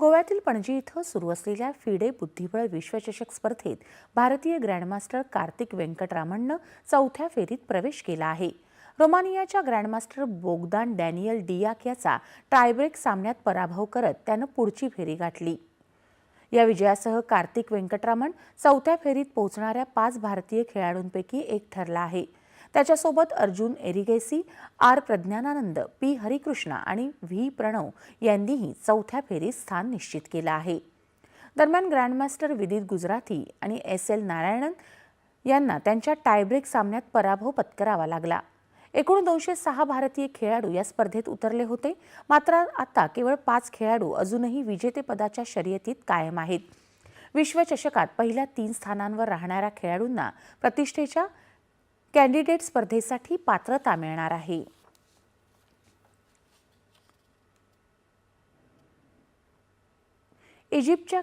गोव्यातील पणजी इथं सुरू असलेल्या फिडे बुद्धिबळ विश्वचषक स्पर्धेत भारतीय ग्रँडमास्टर कार्तिक वेंकटरामणनं चौथ्या फेरीत प्रवेश केला आहे. रोमानियाच्या ग्रँडमास्टर बोगदान डॅनियल डियाक याचा टायब्रेक सामन्यात पराभव करत त्यानं पुढची फेरी गाठली. या विजयासह कार्तिक व्यंकटरामन चौथ्या फेरीत पोहोचणाऱ्या पाच भारतीय खेळाडूंपैकी एक ठरला आहे. त्याच्यासोबत अर्जुन एरिगेसी आर प्रज्ञानानंद पी हरिकृष्णा आणि व्ही प्रणव यांनीही चौथ्या फेरीत स्थान निश्चित केलं आहे. दरम्यान ग्रँडमास्टर विदित गुजराती आणि एस एल नारायणन यांना त्यांच्या टायब्रेक सामन्यात पराभव पत्करावा लागला. एकूण दोनशे सहा भारतीय खेळाडू या स्पर्धेत उतरले होते. मात्र आता केवळ पाच खेळाडू अजूनही विजेतेपदाच्या शर्यतीत कायम आहेत. विश्वचषकात पहिल्या तीन स्थानांवर राहणाऱ्या खेळाडूंना प्रतिष्ठेच्या कॅन्डिडेट स्पर्धेसाठी पात्रता मिळणार आहे. इजिप्तच्या